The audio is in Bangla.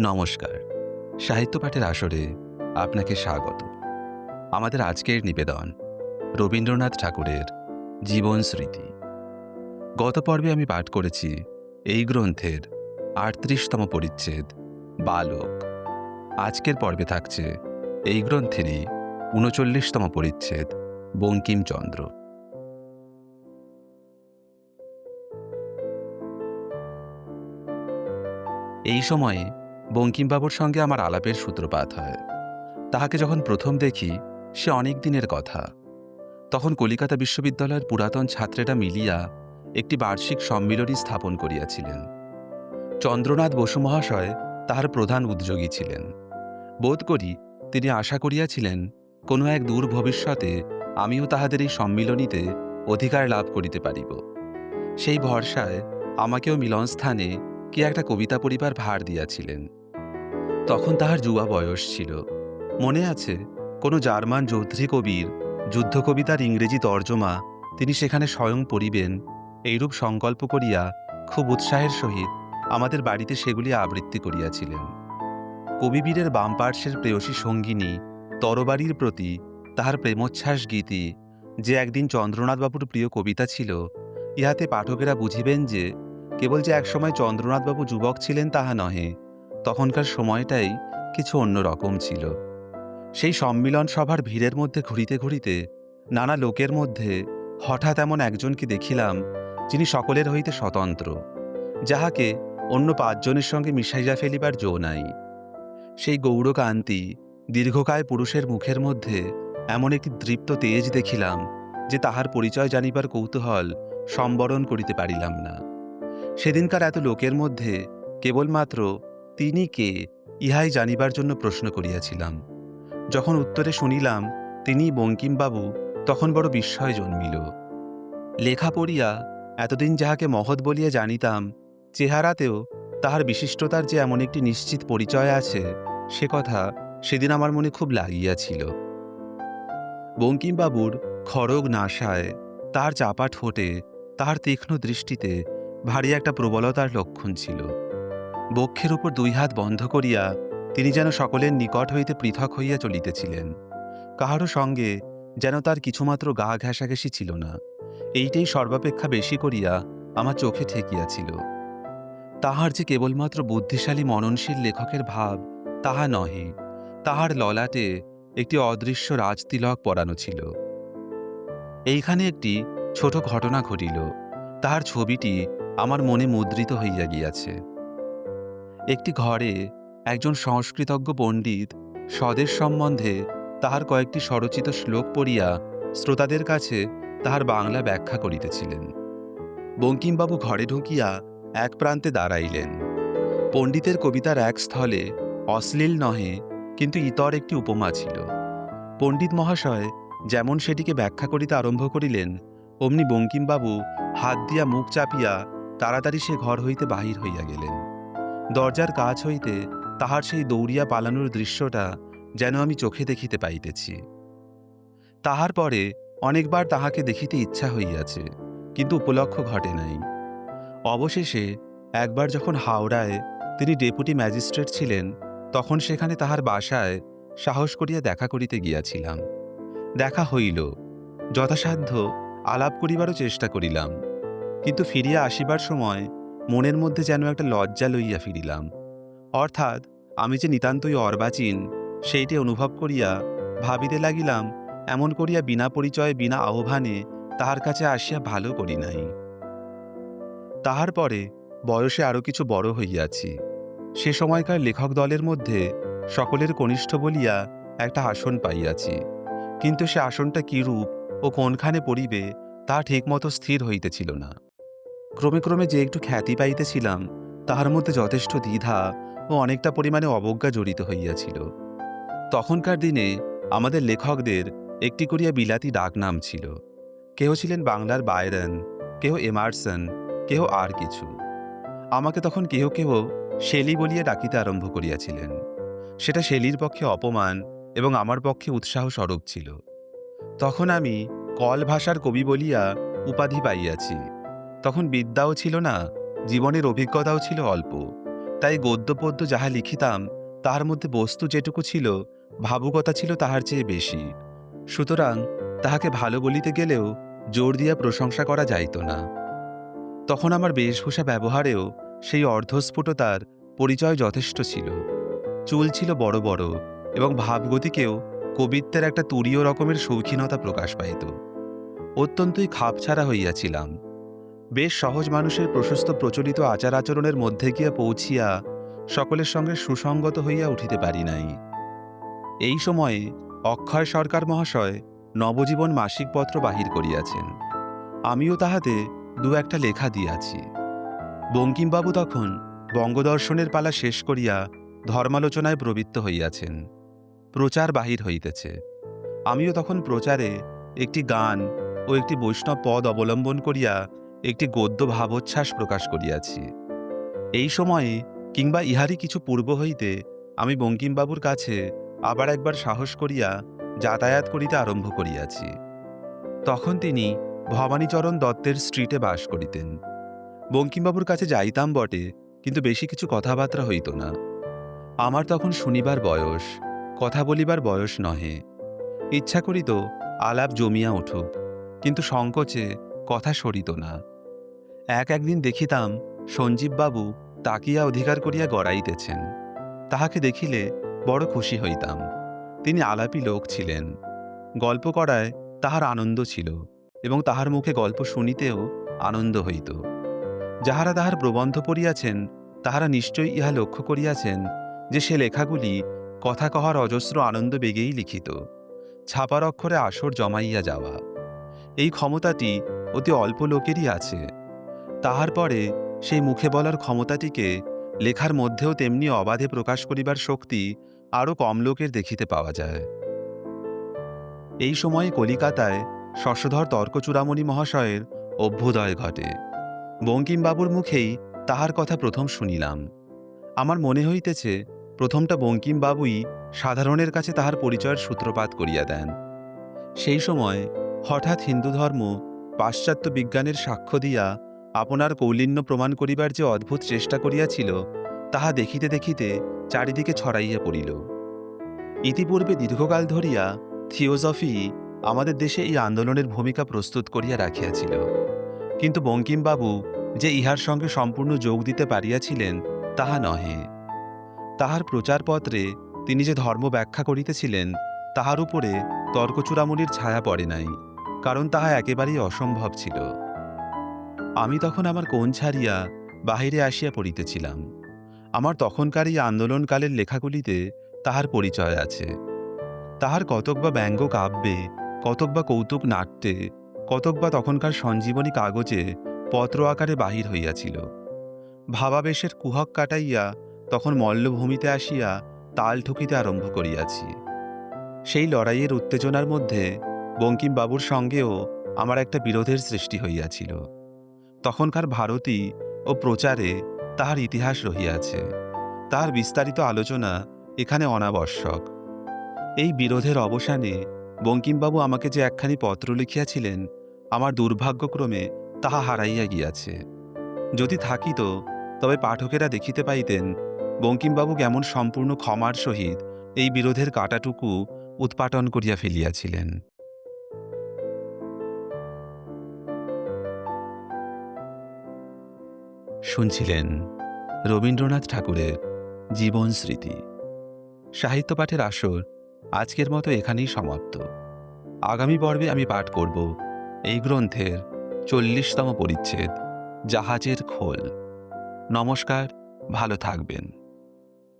নমস্কার। সাহিত্য পাঠের আসরে আপনাকে স্বাগত। আমাদের আজকের নিবেদন রবীন্দ্রনাথ ঠাকুরের জীবন স্মৃতি। গত পর্বে আমি পাঠ করেছি এই গ্রন্থের আটত্রিশতম পরিচ্ছেদ, বালক। আজকের পর্বে থাকছে এই গ্রন্থেরই উনচল্লিশতম পরিচ্ছেদ, বঙ্কিমচন্দ্র। এই সময়ে বঙ্কিমবাবুর সঙ্গে আমার আলাপের সূত্রপাত হয়। তাহাকে যখন প্রথম দেখি, সে অনেক দিনের কথা। তখন কলিকাতা বিশ্ববিদ্যালয়ের পুরাতন ছাত্রেরা মিলিয়া একটি বার্ষিক সম্মিলনী স্থাপন করিয়াছিলেন। চন্দ্রনাথ বসু মহাশয় তাহার প্রধান উদ্যোগী ছিলেন। বোধ করি তিনি আশা করিয়াছিলেন, কোনো এক দূর ভবিষ্যতে আমিও তাহাদের এই সম্মিলনীতে অধিকার লাভ করিতে পারিব। সেই ভরসায় আমাকেও মিলনস্থানে কি একটা কবিতা পড়িবার ভার দিয়াছিলেন। তখন তাহার যুবা বয়স ছিল। মনে আছে, কোনো জার্মান যৌধুরী কবির যুদ্ধ কবিতার ইংরেজি তর্জমা, তিনি সেখানে স্বয়ং পড়িবেন, এইরূপ সংকল্প করিয়া খুব উৎসাহের সহিত আমাদের বাড়িতে সেগুলি আবৃত্তি করিয়াছিলেন। কবিবীরের বাম পার্শ্বের প্রেয়সী সঙ্গিনী তরবারির প্রতি তাহার প্রেমোচ্ছ্বাস গীতি, যে একদিন চন্দ্রনাথবাবুর প্রিয় কবিতা ছিল, ইহাতে পাঠকেরা বুঝিবেন যে, কেবল যে একসময় চন্দ্রনাথবাবু যুবক ছিলেন তাহা নহে তখনকার সময়টাই কিছু অন্য রকম ছিল। সেই সম্মিলন সভার ভিড়ের মধ্যে ঘুরিতে ঘুরিতে নানা লোকের মধ্যে হঠাৎ এমন একজনকে দেখিলাম, যিনি সকলের হইতে স্বতন্ত্র, যাহাকে অন্য পাঁচজনের সঙ্গে মিশাইয়া ফেলিবার জো নাই। সেই গৌরকান্তি দীর্ঘকায় পুরুষের মুখের মধ্যে এমন একটি দৃপ্ত তেজ দেখিলাম, যে তাহার পরিচয় জানিবার কৌতূহল সম্বরণ করিতে পারিলাম না। সেদিনকার এত লোকের মধ্যে কেবলমাত্র তিনি কে ইহাই জানিবার জন্য প্রশ্ন করিয়াছিলাম। যখন উত্তরে শুনিলাম, তিনি বঙ্কিমবাবু তখন বড় বিস্ময় জন্মিল। লেখা পড়িয়া এতদিন যাহাকে মহৎ বলিয়া জানিতাম, চেহারাতেও তাহার বিশিষ্টতার যে এমন একটি নিশ্চিত পরিচয় আছে, সে কথা সেদিন আমার মনে খুব লাগিয়াছিল। বঙ্কিমবাবুর খড়গ নাশায় তার চাপা ঠোঁটে তাহার তীক্ষ্ণ দৃষ্টিতে ভারী একটা প্রবলতার লক্ষণ ছিল। বক্ষের উপর দুই হাত বন্ধ করিয়া তিনি যেন সকলের নিকট হইতে পৃথক হইয়া চলিতেছিলেন। কাহারও সঙ্গে যেন তার কিছুমাত্র গা ঘেঁষাঘেঁষি ছিল না। এইটাই সর্বাপেক্ষা বেশি করিয়া আমার চোখে ঠেকিয়াছিল। তাহার যে কেবলমাত্র বুদ্ধিশালী মননশীল লেখকের ভাব, তাহা নহে। তাহার ললাটে একটি অদৃশ্য রাজতিলক পরানো ছিল। এইখানে একটি ছোট ঘটনা ঘটিল। তাহার ছবিটি আমার মনে মুদ্রিত হইয়া গিয়াছে। একটি ঘরে একজন সংস্কৃতজ্ঞ পণ্ডিত স্বদেশ সম্বন্ধে তাহার কয়েকটি স্বরচিত শ্লোক পড়িয়া শ্রোতাদের কাছে তাহার বাংলা ব্যাখ্যা করিতেছিলেন। বঙ্কিমবাবু ঘরে ঢুকিয়া এক প্রান্তে দাঁড়াইলেন। পণ্ডিতের কবিতার এক স্থলে অশ্লীল নহে, কিন্তু ইতর একটি উপমা ছিল। পণ্ডিত মহাশয় যেমন সেটিকে ব্যাখ্যা করিতে আরম্ভ করিলেন, অমনি বঙ্কিমবাবু হাত দিয়া মুখ চাপিয়া তাড়াতাড়ি সে ঘর হইতে বাহির হইয়া গেলেন। দরজার কাছ হইতে তাহার সেই দৌড়িয়া পালানোর দৃশ্যটা যেন আমি চোখে দেখিতে পাইতেছি। তাহার পরে অনেকবার তাহাকে দেখিতে ইচ্ছা হইয়াছে, কিন্তু উপলক্ষ ঘটে নাই। অবশেষে একবার যখন হাওড়ায় তিনি ডেপুটি ম্যাজিস্ট্রেট ছিলেন, তখন সেখানে তাহার বাসায় সাহস করিয়া দেখা করিতে গিয়াছিলাম। দেখা হইল, যথাসাধ্য আলাপ করিবারও চেষ্টা করিলাম, কিন্তু ফিরিয়া আসিবার সময় মনের মধ্যে যেন একটা লজ্জা লইয়া ফিরিলাম। অর্থাৎ আমি যে নিতান্তই অর্বাচীন, সেইটি অনুভব করিয়া ভাবিতে লাগিলাম, এমন করিয়া বিনা পরিচয়ে, বিনা আহ্বানে তাহার কাছে আসিয়া ভালো করি নাই। তাহার পরে বয়সে আরও কিছু বড় হইয়াছি। সে সময়কার লেখক দলের মধ্যে সকলের কনিষ্ঠ বলিয়া একটা আসন পাইয়াছি। কিন্তু সে আসনটা কিরূপ ও কোনখানে পড়িবে তা ঠিকমতো স্থির হইতেছিল না। ক্রমে ক্রমে যে একটু খ্যাতি পাইতেছিলাম, তাহার মধ্যে যথেষ্ট দ্বিধা ও অনেকটা পরিমাণে অবজ্ঞা জড়িত হইয়াছিল। তখনকার দিনে আমাদের লেখকদের একটি করিয়া বিলাতি ডাকনাম ছিল। কেহ ছিলেন বাংলার বায়রন কেহ এমারসন, কেহ আর কিছু। আমাকে তখন কেহ কেহ শেলি বলিয়া ডাকিতে আরম্ভ করিয়াছিলেন। সেটা শেলির পক্ষে অপমান এবং আমার পক্ষে উৎসাহ স্বরূপ ছিল। তখন আমি কল ভাষার কবি বলিয়া উপাধি পাইয়াছি। তখন বিদ্যাও ছিল না, জীবনের অভিজ্ঞতাও ছিল অল্প। তাই গদ্যপদ্য যাহা লিখিতাম, তাহার মধ্যে বস্তু যেটুকু ছিল, ভাবুকতা ছিল তাহার চেয়ে বেশি। সুতরাং তাহাকে ভালো বলিতে গেলেও জোর দিয়া প্রশংসা করা যাইত না। তখন আমার বেশভূষা ব্যবহারেও সেই অর্ধস্ফুটতার পরিচয় যথেষ্ট ছিল। চুল ছিল বড় বড় এবং ভাবগতিকেও কবিত্বের একটা তুরীয় রকমের শৌখিনতা প্রকাশ পাইত। অত্যন্তই খাপছাড়া হইয়াছিলাম। বেশ সহজ মানুষের প্রশস্ত প্রচলিত আচার আচরণের মধ্যে গিয়া পৌঁছিয়া সকলের সঙ্গে সুসঙ্গত হইয়া উঠিতে পারি নাই। এই সময়ে অক্ষয় সরকার মহাশয় নবজীবন মাসিক পত্র বাহির করিয়াছেন। আমিও তাহাতে দু একটা লেখা দিয়াছি। বঙ্কিমবাবু তখন বঙ্গদর্শনের পালা শেষ করিয়া ধর্মালোচনায় প্রবৃত্ত হইয়াছেন। প্রচার বাহির হইতেছে। আমিও তখন প্রচারে একটি গান ও একটি বৈষ্ণব পদ অবলম্বন করিয়া একটি গদ্য ভাবোচ্ছ্বাস প্রকাশ করিয়াছি। এই সময়ে কিংবা ইহারই কিছু পূর্ব হইতে আমি বঙ্কিমবাবুর কাছে আবার একবার সাহস করিয়া যাতায়াত করিতে আরম্ভ করিয়াছি। তখন তিনি ভবানীচরণ দত্তের স্ট্রিটে বাস করিতেন। বঙ্কিমবাবুর কাছে যাইতাম বটে, কিন্তু বেশি কিছু কথাবার্তা হইত না। আমার তখন শুনিবার বয়স, কথা বলিবার বয়স নহে। ইচ্ছা করিত আলাপ জমিয়া উঠুক, কিন্তু সংকোচে কথা সরিত না। এক একদিন দেখিতাম সঞ্জীববাবু তাকিয়া অধিকার করিয়া গড়াইতেছেন। তাহাকে দেখিলে বড় খুশি হইতাম। তিনি আলাপী লোক ছিলেন। গল্প করায় তাহার আনন্দ ছিল এবং তাহার মুখে গল্প শুনিতেও আনন্দ হইত। যাহারা তাহার প্রবন্ধ পড়িয়াছেন, তাহারা নিশ্চয়ই ইহা লক্ষ্য করিয়াছেন যে সে লেখাগুলি কথা কহার অজস্র আনন্দ বেগেই লিখিত। ছাপার অক্ষরে আসর জমাইয়া যাওয়া। এই ক্ষমতাটি অতি অল্প লোকেরই আছে। তাহার পরে সেই মুখে বলার ক্ষমতাটিকে লেখার মধ্যেও তেমনি অবাধে প্রকাশ করিবার শক্তি আরও কম লোকের দেখিতে পাওয়া যায়। এই সময়ে কলিকাতায় শশধর তর্কচূড়ামণি মহাশয়ের অভ্যুদয় ঘটে। বঙ্কিমবাবুর মুখেই তাহার কথা প্রথম শুনিলাম। আমার মনে হইতেছে, প্রথমটা বঙ্কিমবাবুই সাধারণের কাছে তাহার পরিচয়ের সূত্রপাত করিয়া দেন। সেই সময় হঠাৎ হিন্দু ধর্ম পাশ্চাত্য বিজ্ঞানের সাক্ষ্য দিয়া আপনার কৌলিন্য প্রমাণ করিবার যে অদ্ভুত চেষ্টা করিয়াছিল, তাহা দেখিতে দেখিতে চারিদিকে ছড়াইয়া পড়িল। ইতিপূর্বে দীর্ঘকাল ধরিয়া থিওজফি আমাদের দেশে এই আন্দোলনের ভূমিকা প্রস্তুত করিয়া রাখিয়াছিল। কিন্তু বঙ্কিমবাবু যে ইহার সঙ্গে সম্পূর্ণ যোগ দিতে পারিয়াছিলেন, তাহা নহে। তাহার প্রচারপত্রে তিনি যে ধর্ম ব্যাখ্যা করিতেছিলেন, তাহার উপরে তর্কচূড়ামণির ছায়া পড়ে নাই, কারণ তাহা একেবারেই অসম্ভব ছিল। আমি তখন আমার কোণ ছাড়িয়া বাহিরে আসিয়া পড়িতেছিলাম। আমার তখনকার এই আন্দোলনকালের লেখাগুলিতে তাহার পরিচয় আছে। তাহার কতক বা ব্যঙ্গ কাব্যে, কতক বা কৌতুক নাট্যে, কতক বা তখনকার সঞ্জীবনী কাগজে পত্র আকারে বাহির হইয়াছিল। ভাবাবেশের কুহক কাটাইয়া তখন মল্লভূমিতে আসিয়া তাল ঠুকিতে আরম্ভ করিয়াছি। সেই লড়াইয়ের উত্তেজনার মধ্যে বঙ্কিমবাবুর সঙ্গেও আমার একটা বিরোধের সৃষ্টি হইয়াছিল। তখনকার ভারতী ও প্রচারে তাহার ইতিহাস রহিয়াছে। তাহার বিস্তারিত আলোচনা এখানে অনাবশ্যক। এই বিরোধের অবসানে বঙ্কিমবাবু আমাকে যে একখানি পত্র লিখিয়াছিলেন, আমার দুর্ভাগ্যক্রমে তাহা হারাইয়া গিয়াছে। যদি থাকিত, তবে পাঠকেরা দেখিতে পাইতেন বঙ্কিমবাবু কেমন সম্পূর্ণ ক্ষমার সহিত এই বিরোধের কাটাটুকু উৎপাটন করিয়া ফেলিয়াছিলেন। শুনছিলেন রবীন্দ্রনাথ ঠাকুরের জীবন স্মৃতি। সাহিত্য পাঠের আসর আজকের মতো এখানেই সমাপ্ত। আগামী পর্বে আমি পাঠ করব এই গ্রন্থের চল্লিশতম পরিচ্ছেদ, জাহাজের খোল। নমস্কার, ভালো থাকবেন।